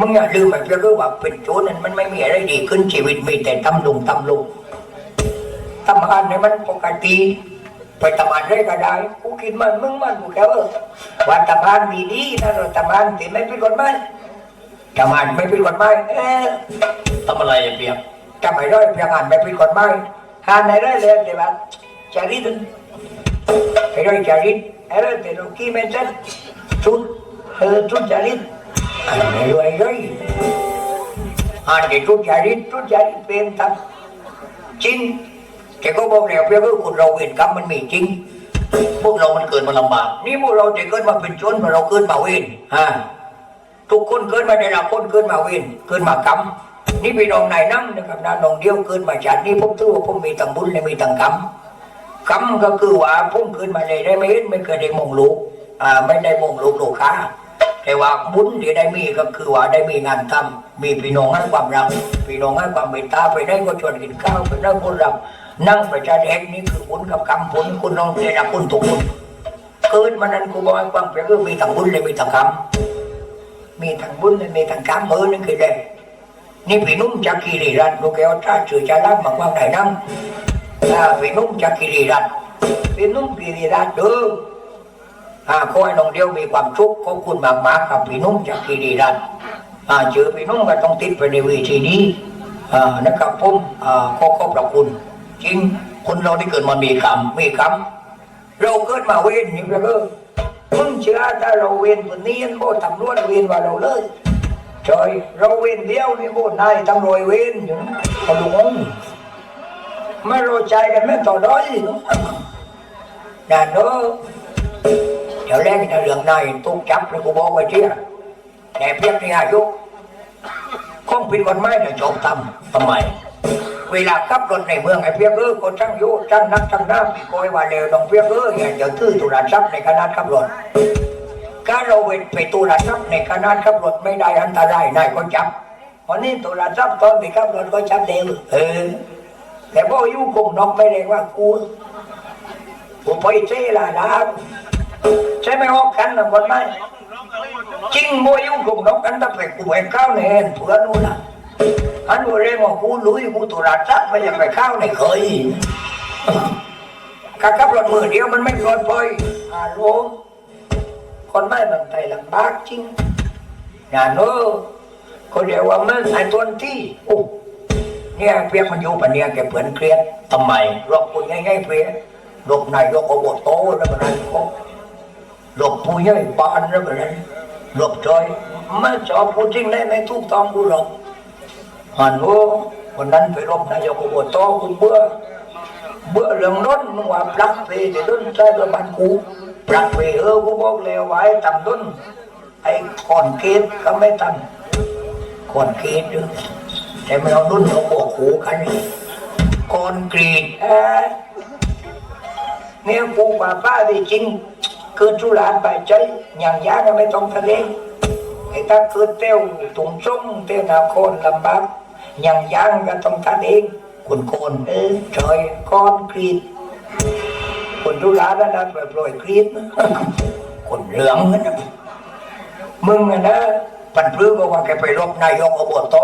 มึงอย่าลืมไอ้เพียก็ว่าเป็นโจรนั้นมันไม่มีอะไรดีขึ้นชีวิตมีแต่ตำลงตำลงทำงานเนี่ยมันปกติไปทำงานได้ก็ได้กูคิดมันมึงมันกูแค่ว่าว่าทำงานดีๆนะเราทำงานที่ไม่เป็นกฎหมายทำงานไม่เป็นกฎหมายเอ๊ะทำอะไรไอ้เปียกทำไมได้เพียงงานไม่เป็นกฎหมายหาไหนได้เลยแต่ว่าจารีตไอ้ได้จารีตไอ้ได้แต่เราขี้ไม่ชัดชุดเออชุดจารีต อันนี้รวยเลยอันนี้ชุดจารีตชุดจารีตเป็นทำจริงแต่ก็บอกแล้วเพียงว่าคนเราเห็นกรรมมันมีจริง พวกเรามันเกิดมาลำบาก นี่พวกเราจะเกิดมาเป็นชนเพราเราเกิดมาเวนฮะทุกคนเกิดมาได้ละคนเกิดมาเวนเกิดมากรรมนี่พี่น้องนายนั่งนะครับนาน้องเดียวเกิดมาชาตินี้ผมถือว่าผมมีตังบุญและมีตังกรรมกรรมก็คือว่าผมเกิดมาเลยได้ไม่เห็นไม่เคยได้มองลูกอ่าไม่ได้มองลูกลูกค้า แต่ว่าบุญที่ได้มีก็คือว่าได้มีงานทำมีพี่น้องให้ความรักพี่น้องให้ความเมตตาไปได้ก็ชวนกินข้าวไปได้คนรับนั่งประชาเด็กนี่คือบุญกับกรรมผลคุณน้องได้รับคุณทุกคนเกิดมานั้นกูบอกให้ฟังเพียงคือมีทางบุญเลยมีทางกรรมมีทางบุญเลยมีทางกรรมเออนั่นคือเด็นี่พี่นุ่มจากคีรีรัตน์ลูกแก้วถ้าชื่อจะรับมาว่าไหนนั่งอ่พี่นุ่มจากคีรีรัตน์พี่นุ่มคีรีรัตน์เด้ออ ขอให้น้องเดียวมีความสุขขอบคุณมากๆกับพี่นุ่มจากคีรีรัน์อ่าชื่อพี่นุ่มก็ต้องติดไปในวีทีนี้นะครับผมอ่าขอขอบพระคุณ จริงคนเราที่เกิดมามีกรรมมีคำเราเกิดมาเวนนี่ก็คือมึงเชื่อถ้าเราเวนคนนี้โบตำรวจเวนว่าเราเลยใช่เราเวนเดียวนี่โบนายตำรวจเวนอยู่นะเขาดูงงไม่รู้ใจกันไม่ต่อด้อยนั่นเนอะ เดี๋ยวแรกจะเรื่องนายตุกจับเลยกูบอกไว้เชี่ยแต่เพียงที่อายุคงผิดกฎหมายแต่จบทำทำไม เวลาขับรถในเมืองไอ้เพียงเออคนช่างอยุช่างนักช่างหน้าปีโกยว่าเร็วต้องเพียงเอออย่าจะตื้อตุลาทรัพย์ในขณะขับรถถ้าเราเวทไปตุลาทรัพย์ในขณะขับรถไม่ได้อันตรายนายก็จับวันนี้ตุลาทรัพย์ตอนไปขับรถก็จับเร็วเออแต่พออยู่คงน้อกไม่ได้ว่ากูกูไปเซ่ละนะใช่ ไหมฮอกกันนะคนไหมจริงโมยุ่งคงนอกกันถ้าไปกูไปเข้าวในเห็นเพื่อนู่นนะอันว่าเรื่องของกูลุยกูตุลาจักไม่ยังไปข้าวในเคยการขับรถมือเดียวมันไม่ปลอดภัยอาโลคนไม่บางใจลำบากจริงอย่าโน้ก็เรียกว่ามันไอ้ตวนที่โอ้เนี่ยเพียงมันอยู่ปะเนี่ยแกเผื่อนเครียดทำไมรบคุณง่ายๆเพียรบนายกอบตแล้วก็นายก รบผู้ใหญ่บ้านแล้วก็นั้นรบจอยไม่ชอบพูดจริงเลยไม่ถูกต้องกูหรอกฮันโหวันนั้นไปรบนายกอบตกูเบื่อเบื่อเรื่องรถมึงว่าปลักเปเดี๋ยวต้นใช้ประมาณกูปลักเปเออกูบอกแล้วไว้ต่ำต้นไอ้คอนเกตก็ไม่ต่ำคอนเกตเด้อแต่ไม่เอาดุนเอาบอกหูกันคอนกรีตเออเนี่ยกูว่าป้าดีจริง คือจุฬาไปใจอย่างยากก็ไม่ต้องแสดงไอ้ถ้าเกิดเตี้ยวถุงส้มเต้วนาโคนลำบากอย่างย่างก็ต้องทานเองคนโคนเออจอยก้อนกรีดคนทุราแล้วนะปล่อยปล่อยกรีดคนเหลืองนะมึงอะนะปันพลื้บอกว่าแกไปรบนายกอบต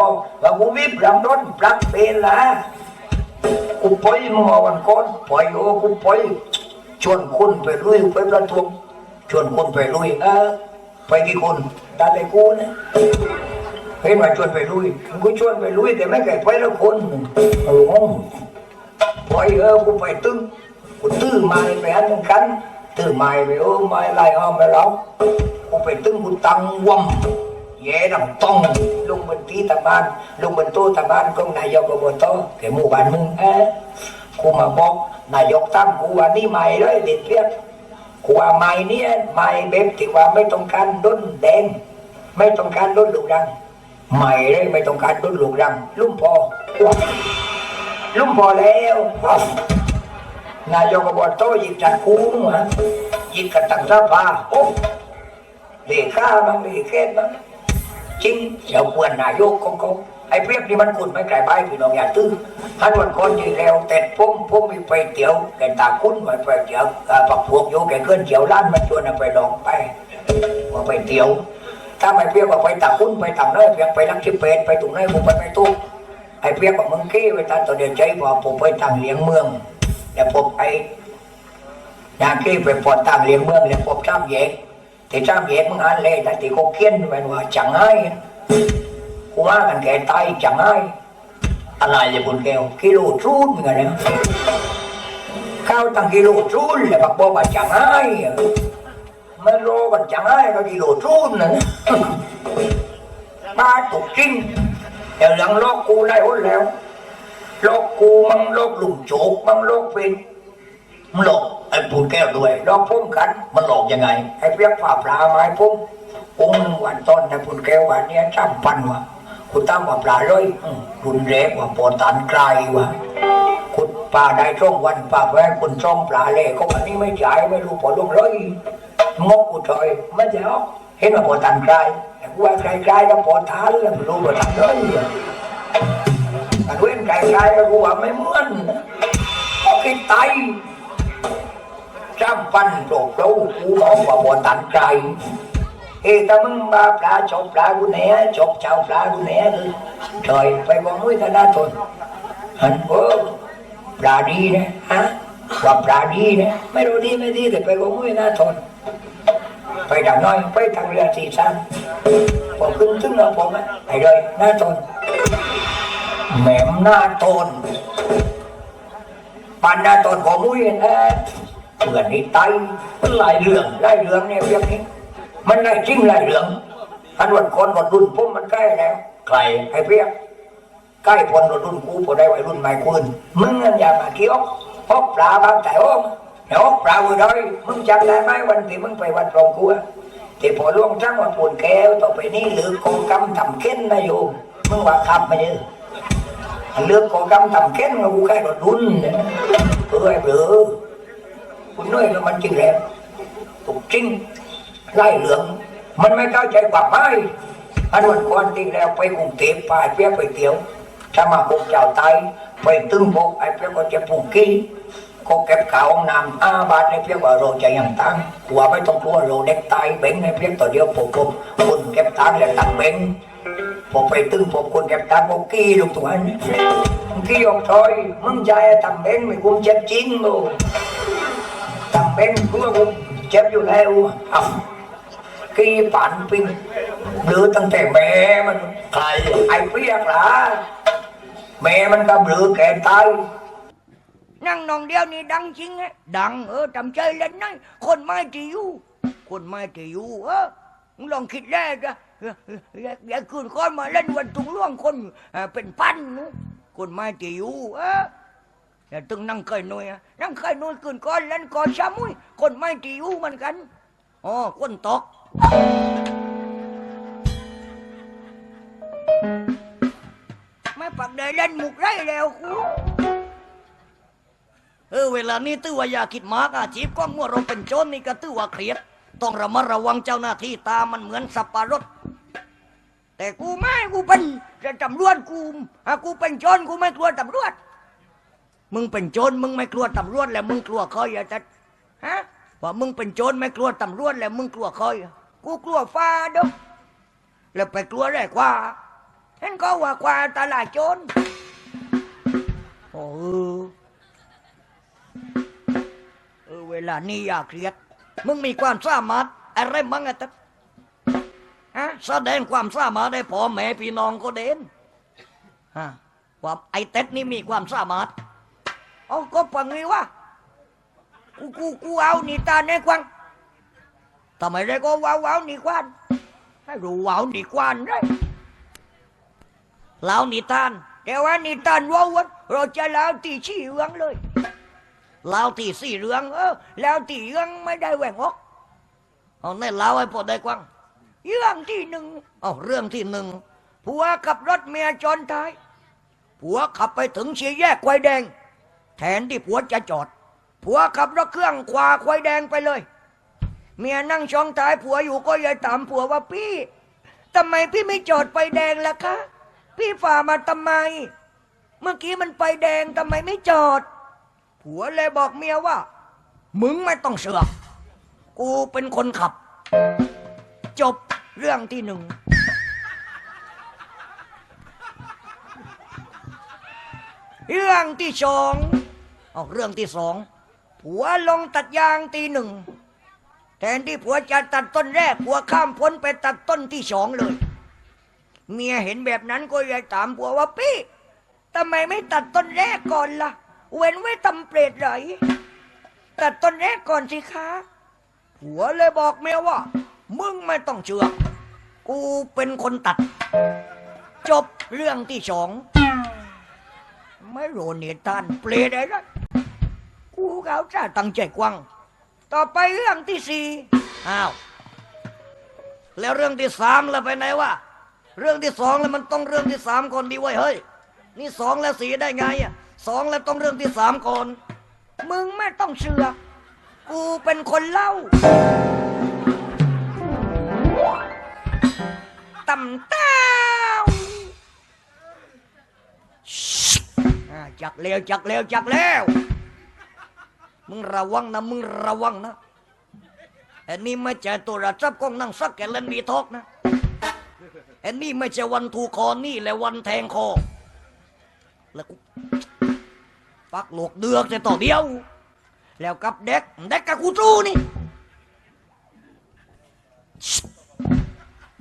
ว่ากูวิบลำรถปลักเปละกูปล่อยมึงเอาวันก่อนปล่อยโอ้กูปล่อยชวนคุณไปลุยไปประท้วง ชวนคุณไปลุยเออไปกี่คนตาแต่กูนะเห็นว่าชวนไปลุยกูชวนไปลุยแต่ไม่เคยไปแล้วคนโอ้โหไปเออกูไปตึ้งกูตื้อไม้ไปอันนั้นกันตื้อไม้ไปเออไม้ไล่อ้อมไปแล้วกูไปตึ้งกูตังวมแย่ดังต้องลงบนที่ตะบานลงบนโต๊ะตะบานของนายกอบตแกหมู่บ้านมึงเออกูมาบอกนายกตั้งกูว่านี่ใหม่เลยเด็ดเพียก กว่าไม้เนี่ยไม้เบบที่ว่าไม่ต้องการด้นแดง ไม่ต้องการด้นลูกรังไม่เลยไม่ต้องการด้นลูกรัง ลุ่มพอลุ่มพอแล้วนายกอบตยิงจัดคูงฮะยิงกันตั้งสภาโอ้เด็กข้าบังเด็กแค่บ้าง จริงเจ้าควรนายกของเขาไอ้เพียบนี่มันคุณไม่ไกลไปพี่น้องอย่าตื้อฮันวันคนยืนแล้วแต่ผมผมมีไปเตียวแกตาคุ้นมาไปเตียวอ่าปักพวกโยแกเคลื่อนเจียวร้านมันชวนไปลองไปว่าไปเตียว ถ้าไม่เพียกว่าไปตาคุ้นไปต่างเน้อยเพียงไปลักชิเป็ดไปตรงไหนผมไปไม่ตู้ไอ้เพียกว่ามึงกี้ไปตาตัวเดียวใจว่าผมไปต่างเลี้ยงเมืองแต่ผมไอ้ยากี้ไปปอดต่างเลี้ยงเมืองเลยผมจ้ำแยก แต่จ้ำแยกมึงอ่านเลยแต่ที่เขาเขียนไว้ว่าจังไงกูว่ากันแก่ตายจังไงอะไรอย่าบุญแก้วกิโลทูนไงนะข้าวตั้งกิโลทูนเลยบอกบอกว่าจังไงไม่รู้ว่าจังไงก็กิโลทูนนะบ้าถูกจริงแต่หลังโลกกูไล่หนแล้วโลกกูมั่งโลกลุงโจกมั่งโลกเป็น มันหลอกไอ้บุญแก้วด้วยโลกพุ่มกัน มันหลอกยังไง ไอ้เพียกฝ่าปลาไม้พุ่มองค์หนึ่งวันต้นแต่พุ่นแก้ววันเนี้ยจำปันว่ะคุณตั้งว่าปลาเลยรุนแรงกว่าปอตันไกลว่ะคุณปลาได้ช่องวันปลาแพ้คุณช่องปลาเล่ก็วันนี้ไม่จ่ายไม่รู้พอลงเลยงกกูถอยไม่เจ้าเห็นว่าปอตันไกลแต่กูว่าไกลๆก็ปอทานแล้วไม่รู้ว่าทำเลยแต่เว้นไกลๆก็กูว่าไม่เหมือนก็ จำปันโดดรู้กูบอกว่าบ่ตัดใจเอ้ถ้ามึงมาปลาชบปลากูแหน่จบชาวปลากูแหน่คือถอยไปบอกมุ้ยธนาทนหันเออปลาดีนะฮะว่าปลาดีนะไม่รู้ดีไม่ดีแต่ไปบอกมุ้ยธนาทนไปดังน้อยไปทางเรือสี่สามผมขึ้นถึงเราผมอะไปเลยหน้าทนแหม่มหน้าทนปันหน้าทนผมมุ้ยนะ เพื่อนนี่ไตมันหลายเรื่องหลายเรื่องเนี่ยเรื่องนี้ มันได้จริงหลายเรื่องอันวันคนวันรุ่นผมมันใกล้แล้วใครไอ้เพียกใกล้คนวันรุ่นกูพอได้วัยรุ่นใหม่คุณมึงนั่นอย่ามาเคี้ยวพบปลาบางแต่โอ้มเดี๋ยวปลาอุ้ยด้อยมึงจำได้ไหมวันที่มึงไปวัดหลวงกูอะที่พอล่วงทั้งวันปวดแก้วต่อไปนี้หรือโกกำทำเค้นนะโยมมึงว่าคำไปเด้อเลือกโกกำทำเค้นกับกูใกล้รถรุ่นเนี่ยเออไอ้เบือ คุณน้อยแล้วมันจริงแล้วถูกจริงไล่เหลือง มันไม่เข้าใจกว่าไม่อันวันก่อนที่แล้วไปกรุงเทพไปเปียกไปเตียวถ้ามาพวกเจ้าไตไปตึงพวกไอ้เปียกก็จะผูกกี้ก็เก็บข่าวน้ำอาบาทในเปียกว่าเราจะยังตั้งกลัวไม่ต้องกลัวเราเด็กตายเบ่งในเปียกตัวเดียวผมผมคนเก็บตังแล้วตังเบ่งผมไปตึงผมคนเก็บตังผมกี้ลงตัวนี้กี้ออกถอยมึงใจตังเบ่งไม่คุ้มเจ็บจริงโล จำเป็นเพื่อผมเจ็บอยู่แล้วอะกี่ปันปิงหรือตั้งแต่แม่มันใครไอ้เพียกหล่ะแม่มันก็เบือแก่ตายนั่งนองเดียวนี่ดังจริงฮะดังเออจำใจเล่นน้อยคนไม่ที่อยู่คนไม่ที่อยู่เออมึงลองคิดแรกนะอย่าคืนคนมาเล่นวันตุงล่วงคนเป็นพันนู้คนไม่ที่อยู่เอออ ตึงนั่งเคยหน่วยอะนั่งเคยหน่วยคืนก้อนเล่นก้อนชามุยคนไม่ที่อยู่มือนกันอ๋อคนตกไม่ปักเดยเล่นหมุกไรแล้วกูเออเวลานี้ตื้อว่าอย่าคิดมากอาชีพก็มัวเราเป็นโจรนี่ก็ตื้อว่าเครียดต้องระมัดระวังเจ้าหน้าที่ตามันเหมือนสับปะรดแต่กูไม่กูเป็นจะตำรวจกูอะกูเป็นโจรกูไม่กลัวตำรวจ มึงเป็นโจรมึงไม่กลัวตำรวจแล้วมึงกลัวใครอะจัดฮะว่ามึงเป็นโจรไม่กลัวตำรวจแล้วมึงกลัวคอะกูกลัวฟ้าด้อแล้วไปกลัวอะไรกว่าเห็นก็ว่ากว่าตลาดโจรโอ้เออเวลานี้อย่าเครียดมึงมีความสามารถอะไรมั่งอะตัดฮะแสดงความสามารถได้พอแม่พี่น้องก็เด่นฮะว่าไอ้เต็ดนี่มีความสามารถ เอาก็ปังนี้วะกูกูกูเอานี่ตาในควังทำไมได้ก็ว้าวว้าวนี่ควันให้รู้ว้าวนี่ควันได้เล่านิทานแต่ว่านิทานว้าวันเราจะเล่าตีชี้เรื่องเลยเล่าตีสี่เรื่องเออแล้วตีเรื่องไม่ได้แหว่งออกเอาในเล่าวให้พอได้กว้างเรื่องที่หนึ่งเอาเรื่องที่หนึ่งผัวขับรถเมียจนท้ายผัวขับไปถึงเสี่แยกควายแดง แทนที่ผัวจะจอด ผัวขับรถเครื่องขวาควายแดงไปเลย เมียนั่งช่องท้ายผัวอยู่ก็เลยถามผัวว่าพี่ทำไมพี่ไม่จอดไฟแดงล่ะคะ พี่ฝ่ามาทำไม เมื่อกี้มันไฟแดงทำไมไม่จอด ผัวเลยบอกเมียว่า มึงไม่ต้องเสือก กูเป็นคนขับ จบเรื่องที่หนึ่งเรื่องที่สอง เอาเรื่องที่สองผัวลงตัดยางตีหนึ่งแทนที่ผัวจะตัดต้นแรกผัวข้ามพ้นไปตัดต้นที่สองเลย เมียเห็นแบบนั้นก็เลยถามผัวว่าพี่ทำไมไม่ตัดต้นแรกก่อนล่ะ เว้นไว้ทำเปรตไหลตัดต้นแรกก่อนสิคะผัวเลยบอกเมียว่า มึงไม่ต้องเชื่อกูเป็นคนตัด จบเรื่องที่สองไม่รู้เนี่ยท่านเปรตอะไร กูเขาจะตั้งใจกว้าง ต่อไปเรื่องที่สี่อ้าว แล้วเรื่องที่สามแล้วไปไหนวะ เรื่องที่สองแล้วมันต้องเรื่องที่สามก่อนดีไว้เฮ้ย นี่สองแล้วสี่ได้ไงอะสองแล้วต้องเรื่องที่สามก่อน มึงไม่ต้องเชื่อ กูเป็นคนเล่าตำเต้าจักแล้วจักแล้วจักแล้ว มึงระวังนะ มึงระวังนะอันนี้ไม่ใช่ตัวระจับกล้องนั่งซักแกเล่นมีทอกนะอันนี้ไม่ใช่วันถูกคอนี่แหละวันแทงคอ แล้วกูปักหลวกเดือกแต่ต่อเดียว แล้วกับเด็กเด็กกับกูจูนี่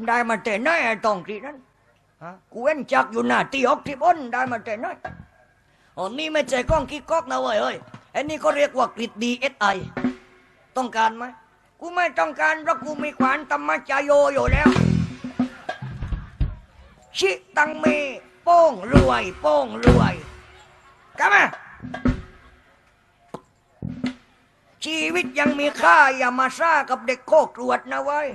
ได้มาแต่นไอ้ตองทีนั้นฮะกูเว้นจักอยู่หน้าตีออกที่บนได้มาแต่ไหนอ๋อนี่ไม่ใช่กล้องกิ๊กก๊อกนะเว้ยเฮ้ย อันนี้ก็เรียกว่ากริดดีเอสไอต้องการไหมกูไม่ต้องการเพราะกูมีขวานธรรมจายโยอยู่แล้ว ชิตังเมโป้งรวย โป้งรวยกลับมาชีวิตยังมีค่าอย่ามาซ่ากับเด็กโคกรวดนะเว้ย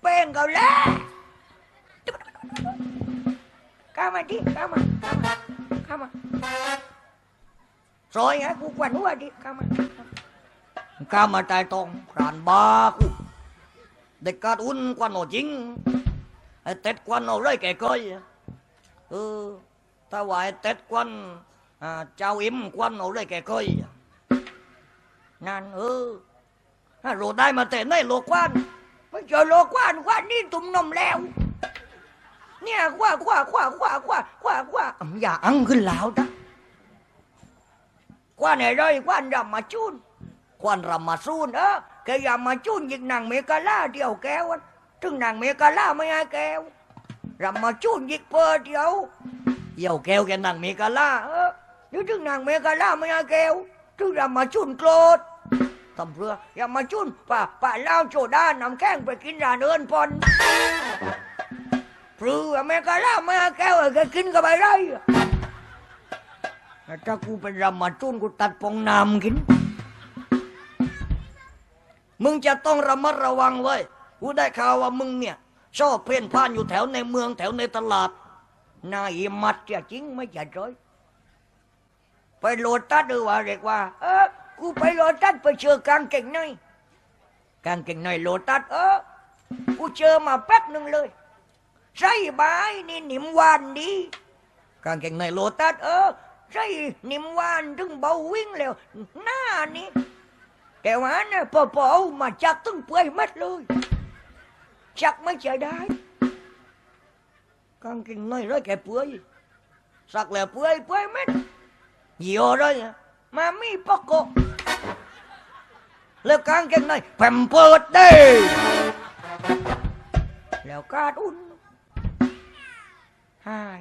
เป้งเขาแล้วเข้ามาดิเข้ามาเข้ามา เข้ามาซอยไงกูกวนหัวดิเข้ามาเข้ามาตายตรงรานบากูเด็กกาดอุ่นกว่าหนอจริงไอ้เต็ดกว่าหนอเลยแกก้อยเออถ้าว่าไอ้เต็ดกวนอ่าเจ้าอิ่มกว่าหนอเลยแกก้อยนั่นเออถ้าโรได้มาแต่ในโลกว้านไม่เจอโลกว้านกว้านนี่ตุ่มนมแล้ว เนี่ยกว่ากว่ากว่ากว่ากว่ากว่ากว่าอ่ำอย่าอังขึ้นแล้วนะกว่าไหนเลยกว่านรำมาจูนควันรำมาซูนเออแกอย่ามาจุนยิงนางเมกาล่าเดียวแก้วอะถึงนางเมกาล่าไม่ให้แก้วรำมาจุนยิงเปิดเดียวเดี่ยวแก้วแกนางเมกาล่าเออนี่ถึงนางเมกาล่าไม่ให้แก้วถึงรำมาจุนโกรธทำเพื่ออย่ามาจุนป่าป่าเล่าโจด้านนำแข้งไปกินร้านเอินพอน เพื่อเมกาล่าไม่ให้แก้วให้แกกินกับไปไรอะถ้ากูเป็นรำมาจุนกูตัดปองน้ำกิน มึงจะต้องระมัดระวังไว้ยกูได้ข่าวว่ามึงเนี่ยชอบเพ่นพ่านอยู่แถวในเมืองแถวในตลาดนายมัดจะจริงไม่ใช่ร้อยไปโลตัสหรือว่าเรียกว่า เออกูไปโลตัสไปเจอกางเก่งหน่อยกางเก่งหน่อยโลตัสเออกูเจอมาแป๊บหนึ่งเลย ใส่บายนี่หนิมวานดีกางเกงหน่อยโลตัสเออใส่หนิมวานถึงเบาวิ่งแล้ว หน้านี่แต่ว่านี่ยพอพอเอามาจักตึงเปื่อยมัดเลยจักไม่ใช่ได้กางเกงน้อยเลยแกเปื่อยสักแล้วเปื่อยเปื่อยมัดเหี่ยวเลยอะมามีปอกโกแล้วกางเกงน้อยแผ่มเปิดเด้แล้วกาดอุ่น หาย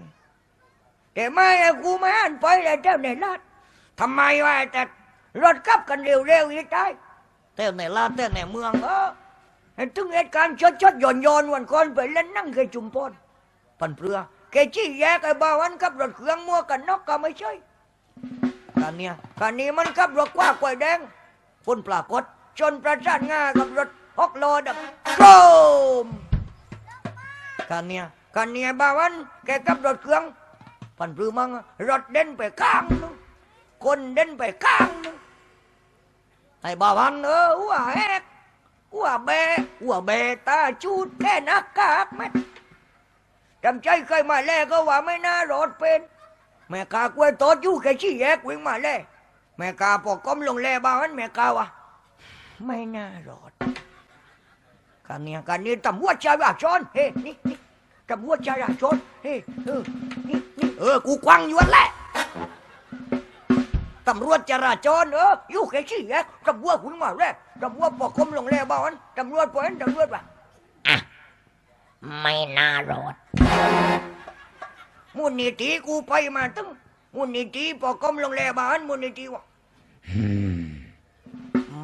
แต่ไม่อกูไม่อ่านไปเลยเจ้าในลาดทำไมวะแต่รถกลับกันเร็วๆอีกได้เต้นในลาดเต้นในเมืองเออไอ้ถึงเหตุการณ์ชดๆหย่อนยอนๆวันก่อนไปเล่นนั่งเคยจุ่มพรปันเปลือแกจี้แยกไอ้บ่าวันกับรถเครื่องมัวกันนกก็ไม่ใช่การเนี้ยการนี้มันกับรถกว่ากล้วยแดงพุ่นปรากฏชนประสานงากับรถฮอกโลดับโครมการเนี้ย การเนี้ยบาวันแกกับรถเครื่องปันเปลือมังรถเด่นไปข้างนึงคนเดินไปข้างนึงไอ้บาวันเออว่าแฮกว่าเบว่าเบตาจูดแค่นักกากแม่จำใจเคยมาแล่ก็ว่าไม่น่ารอดเป็นแม่กากล้วยโตดอยู่แค่ชี้แยกวิ่งมาแล่แม่กาปอกก้มลงแล่บาวันแม่กาว่าไม่น่ารอดการเนี้ยการนี้ตำรวจจราจรเฮ้นี่ นี่ตำรวจจราจรเฮ้เออนี่นี่เออ กูกวางอยู่นั่นแหละตำรวจจราจรเอออยู่แค่ชี้แยกตำรวจคุณมาแล้วตำรวจปกคมลงแล้วบ้านตำรวจปล่อยตำรวจว่ะไม่น่ารอดมูลนิธิกูไปมาตึงมูลนิธิปกคมลงแล้วบ้านมูลนิธิว่ะ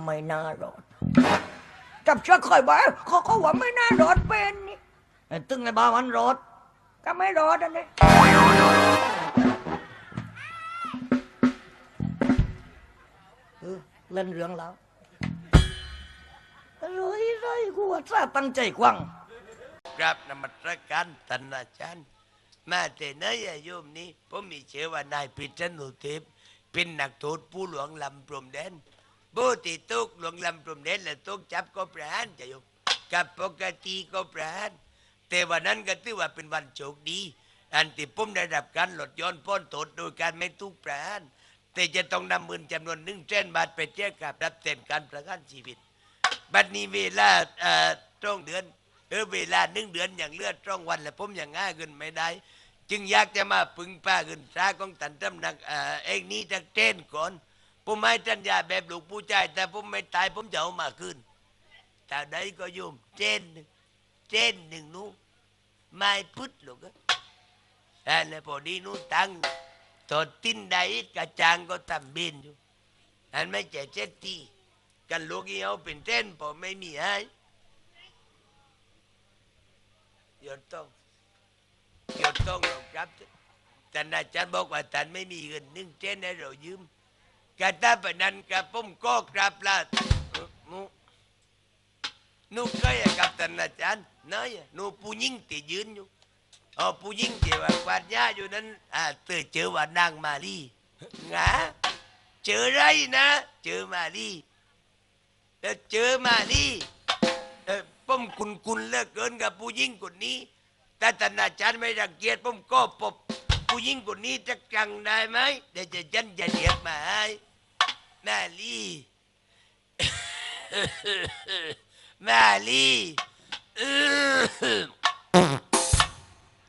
ไม่น่ารอดจับชักคอยบ้าเขาเขาว่าไม่น่ารอดเป็นนี่ไอ้ ตึงไอ้บ้ามันรอดก็ไม่รอดอันนี้เออเล่นเรื่องแล้วเลยเลยกูว่าซาตั้งใจกว้างครับนมัสการท่านอาจารย์มาแต่ไหนอะโยมนี้ผมมีเชื่อว่านายพิษณุเทพเป็นนักโทษผู้หลวงลำพรมแดนบูติตุกหลวงลำพรมแดนและตุกจับก็ประหารจะโยมกับปกติก็ประหาร แต่วันนั้นก็ถือว่าเป็นวันโชคดี อันที่ผมได้รับการหลดย้อนพ้นโทษโดยการไม่ถูกประหารแต่จะต้องนำเงินจำนวนหนึ่งแสนบาทไปแจ้งกับรับเต็นการประกันชีวิต บัดนี้เวลาเอ่อตรงเดือนเออเวลาหนึ่งเดือนอย่างเลือดตรงวันแล้วผมอย่างง่ายขึ้นไม่ได้ จึงอยากจะมาปึงป้าขึ้นซาของตันตำหนักเอ่อเองนี้จะเต้นก่อนผมไม่จัญญาแบบหลูกผู้ชายแต่ผมไม่ตายผมจะเอามาขึ้นแต่ใดก็โยมเต้นหนึ่งเต้นหนึ่งนู้ ไม่พุดหรอกอะอันนี้พอดีนู้ตั้งตอดตินได้กระจางก็ทำเบนอยู่อันไม่ใช่เจ็ดทีกันลูกเหี่ยวเป็นเต้นผมไม่มีให้หยดต้องหยดต้องเราครับท่านอาจารย์บอกว่าท่านไม่มีเงินหนึ่งเต้นให้เรายืมกาตาปนันกับผมก็กราบลาหนูหนูเคยกับท่านอาจารย์ เนยหนูผู้หญิงที่ยืนอยู่อ๋อผู้หญิงที่ว่ากวาดหญ้าอยู่นั้นอ่าเตอเจอว่านางมาลีงาเจอไรนะ เจอมาลีเออเจอมานี่เออผมกุนกุนๆเลือกเกินกับผู้หญิงคนนี้แต่ท่านาจารย์ไม่รังเกียจผมก็ปบผู้หญิงคนนี้จะจังได้ไหมเดี๋ยวจะยันจะเรียกมาให้ม่ลี่แม่ลี่เออ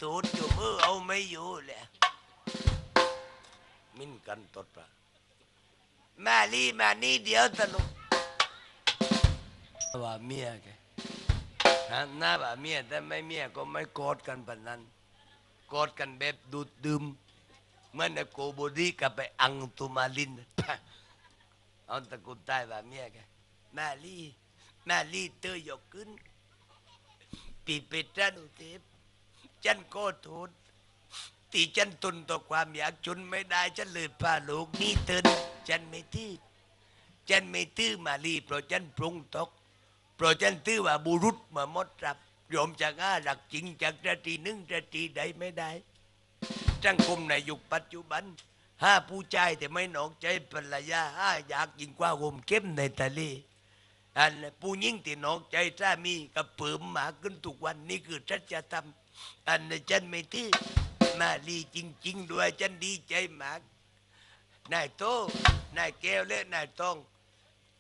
ตูดอยู่มือเอาไม่อยู่แหละมินกันตดปะแม่ลี่มานี่เดี๋ยวตะลุกว่าเมียแกฮะหน้าว่าเมียแต่ไม่เมียก็ไม่กอดกันปานนั้นกอดกันแบบดูดดื่มเมื่อนโกโบดีกับไปอังตุมาลินเอาตะกุนใต้ว่าเมียแกแม่ลี่แม่ลี่เตยยกขึ้น ปีเป็ดจันุเทพฉันโกโทษที่ฉันทนต่อความอยากจนไม่ได้ ฉันเลยพาลูกนี่เตือนฉันไม่ทื่อฉันไม่ตื้อมาลีเพราะฉันปรุงตกเพราะฉันตื้อว่าบุรุษมามดรับยอมจากอาหลักจริงจากนาทีนึ่งนาทีใดไม่ได้สังคมในยุคปัจจุบันห้าผู้ชายแต่ไม่หนอกใจภรรยาห้าอยากยิงกว่าโฮมเข้มในทะเล อันผู้หญิงที่นอกใจสามีกับเปิมหมาขึ้นทุกวันนี่คือชัจธรรมอันฉันไม่ตื้อมาลีจริง ๆ ด้วยฉันดีใจมากนายโตนายแก้วและนายตอง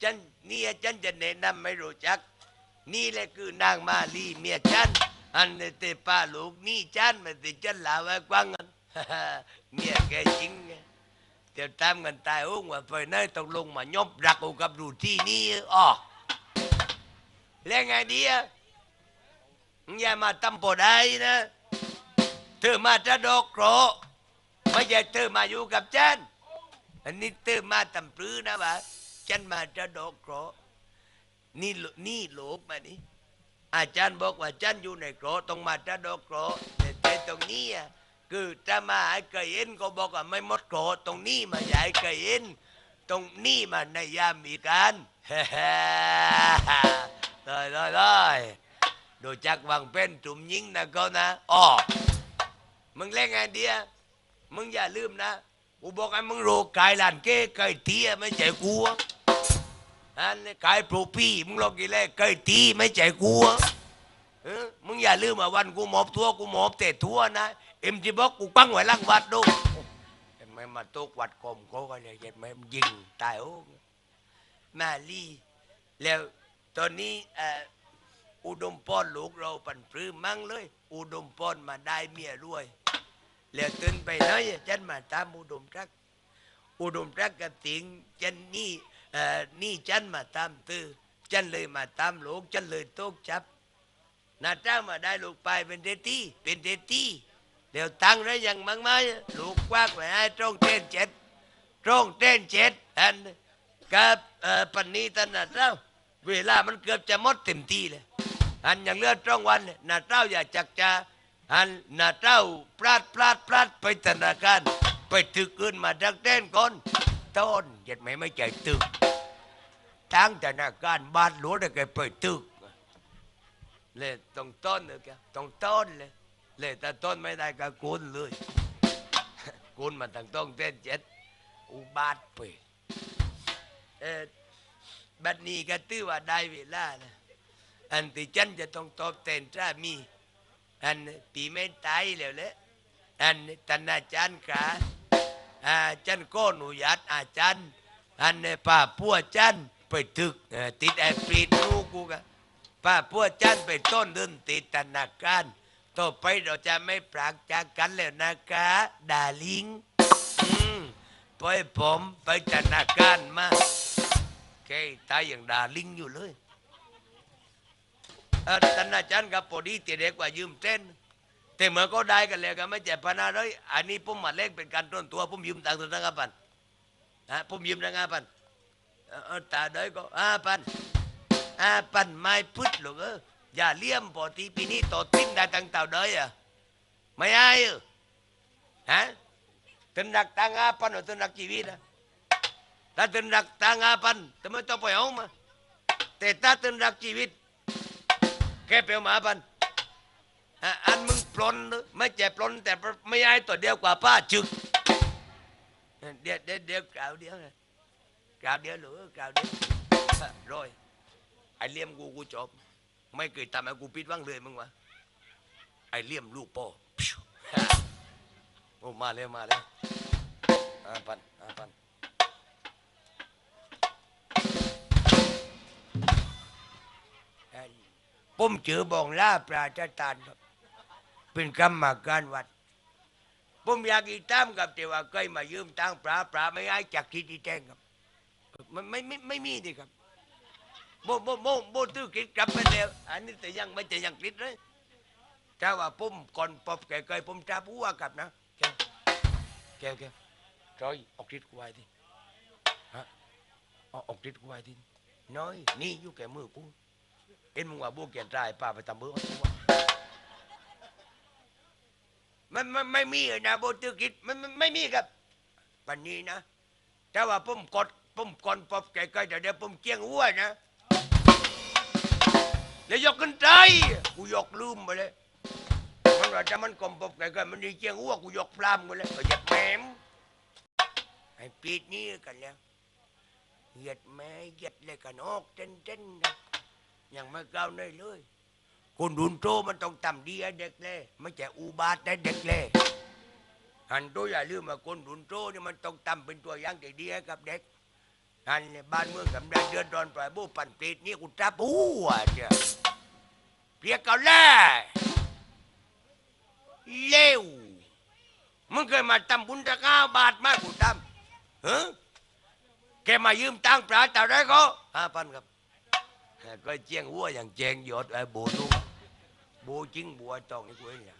ฉันนี่ฉันจะแนะนำไม่รู้จัก นี่แหละคือนางมาลีเมียฉันอันนี้เตป้าลูกนี่ฉันมันติฉันลาไว้กว้างกันเมียแกจริงเดี๋ยวตามกันตายโอ้งว่าไฟไหนต้องลงมายบรักเอากับรูที่นี่อ๋อ แล้วไงดีอะอย่ามาตำปอได้นะเธอมาจะดอกโกรไม่ใช่เธอมาอยู่กับฉันอันนี้เติมมาตำปรือนะวะฉันมาจะดอกเครนี่โลนี่โลกมานี่อาจารย์บอกว่าฉันอยู่ในเครต้องมาจะดอกเครแต่ตรงนี้อะคือจะมาให้เคยเห็นก็บอกว่าไม่หมดเครตรงนี้มาใหญ่เคยเห็นตรงนี้มาในยามมีการ เลยเลยเลยดูจักวางเป็นจุ่มยิงนะเขานะอ๋อมึงเล่นไงเดียมึงอย่าลืมนะกูบอกให้มึงโรกายหลานเก้ไก่เตี้ยไม่ใจกูอะอันนี้กายโปรพี่มึงลองกินเลยไก่ตีไม่ใจกูอะเออมึงอย่าลืมว่าวันกูหมอบทั่วกูหมอบแต่ทั่วนะเอ็มจีบอกกูปังไว้ล่างวัดดูเห็นไหมมาตกวัดกมเขาก็เลยเห็นไหมมันยิงตายโอ้มาลี่แล้ว ตอนนี้อุดมพรลูกเราปันปลื้มมั่งเลย อุดมพรมาได้เมียรวย แล้วตื่นไปเลยฉันมาตามอุดมรัก อุดมรักกับติงฉันนี่นี่ฉันมาตามตื้อฉันเลยมาตามลูกฉันเลยโต๊กจับนาจ้ามาได้ลูกไปเป็นเดตี้เป็นเดตี้เดี๋ยวตั้งแล้วยังมั่งไหมลูกควักไว้ให้ตรงเต้นเจ็ดตรงเต้นเจ็ดอันกับปันนี้ตอนนาเจ้า เวลามันเกือบจะหมดเต็มที่เลยอันอย่างเลือดตรงวันเนี่าเจ้าอย่าจักจะอันนาเจ้าพลาดพลาดพลาดไปธนาคารไปตึกอื่นมาดักเต้นก่อนต้นยัดไม่ไม่ใจตึกทั้งธนาคารบ้านหลวงได้แกไปตึกเลยต้องต้นเลยแกต้องต้นเลยเลยแต่ต้นไม่ได้ก็กุนเลยกุนมาตั้งต้องเต้นเจ็ดอุบาทไปเออ บัดนี้ก็ตื้อว่าได้เวลานะอันที่ฉันจะต้องตอบแทนสามี อันปีไม่ตายแล้วแหละอันท่านอาจารย์ขาอาจันก็อนุญาตอาจารย์อันป้าพัวจันไปตึกติดไอ้ปรีดลูกกูกะป้าพัวจันไปต้นเดินติดธนาคารต่อไปเราจะไม่ปรากจากกันแล้วนะคะดาลิงอืมปล่อยผมไปธนาคารมา กตายอย่างดาลิงอยู่เลยท่านอาจารย์กับพอดีตีเด็กว่ายืมเต้นแต่เมื่อก็ได้กันแล้วก็ไม่เจ็บพนาเลยอันนี้ผมมาเล่นเป็นการต้นตัวผมยืมตังค์ตัวนั้นพันฮะผมยืมตังค์พันเออเออตาเด้ก็ห้าพันห้าพันไม่พุดหรอกเอออย่าเลี่ยมพอทีปีนี้ต่อทิ้งได้ตังเต่าเด้อะไม่ให้ฮะตึนรักตังค์ห้าพันหรือตึนรักชีวิตอะ ถ้าตึนรักตังอาพันทำไมต้องไปเอามาแต่ถ้าตึนรักชีวิต แค่เปลวหมาพันอันมึงปลนไม่ใช่ปลนแต่ไม่ให้ตัวเดียวกว่าป้าจึกเดี๋ยวเดี๋ยวเดี๋ยวกล่าวเดียวกล่าวเดียวหรือกล่าวเดียวร้อยไอเลี่ยมกูกูจบ ไม่เคยทำให้กูปิดว่างเลยมึงวะไอเลี่ยมลูกพ่อโอ้มาแล้วมาแล้วอ่าพันอ่าพัน ผมเจอบองล่าปราชตานครับ เป็นกรรมการวัด ผมอยากอีตามกับแต่ว่าเคยมายืมตังปลาปลาไม่ให้จากที่ที่แจ้งครับ มันไม่ไม่ไม่มีดิครับโบโบโบโบตื้อคิดกลับไปแล้วอันนี้แต่ยังไม่แต่ยังคิดเลยถ้าว่าผมก่อนปอบแกเคยผมจับหัวกลับนะแกวแกแกวจอยออกฤทธิ์กูไว้ดิฮะอออกฤทธิ์กูไว้ดิน้อยนี่อยู่แก่มือกู เอ็นมึงว่าบูเกียนตายป้าไปทำเบอร์เอามันมันไม่มีนะโบตือกิจมันมันไม่มีครับปันนี้นะ แต่ว่าผมกดผมก่อนปอบไก่ๆเดี๋ยวเดี๋ยวผมเจียงหัวนะแล้วยกขึ้นใจกูยกลืมไปเลยมันว่าถ้ามันกลมปอบไก่ๆมันดีเจียงหัวกูยกพลามกูเลยก็ยัดแมมไอ้ปีดนี้กันแล้วเหยียดแม่เหยียดเลยกันออกเต้นเต้นๆนะ ยังไม่ก้าวได้เลย คนรุนโตมันต้องทำดีให้เด็กเลยไม่ใช่อุบาทให้เด็กเลยหันตัวอย่าลืมว่าคนรุนโตนี่มันต้องทำเป็นตัวอย่างที่ดีให้กับเด็กหันเนี่ยบ้านเมืองกำลังเดือดร้อนปล่อยบูปั่นปีดนี่กูจับหัวเจ้าเพียกเกาแล่เลวมึงเคยมาทำบุญตะก้าบาทมากกูทำเฮ้แกมายืมตังค์ปลาแต่ได้ก็ห้าพันครับ ก็เจียงหัวอย่างเจงหยดไอ้บูนุ่มโบจิ้งบัวตองนี่กูเนี่ย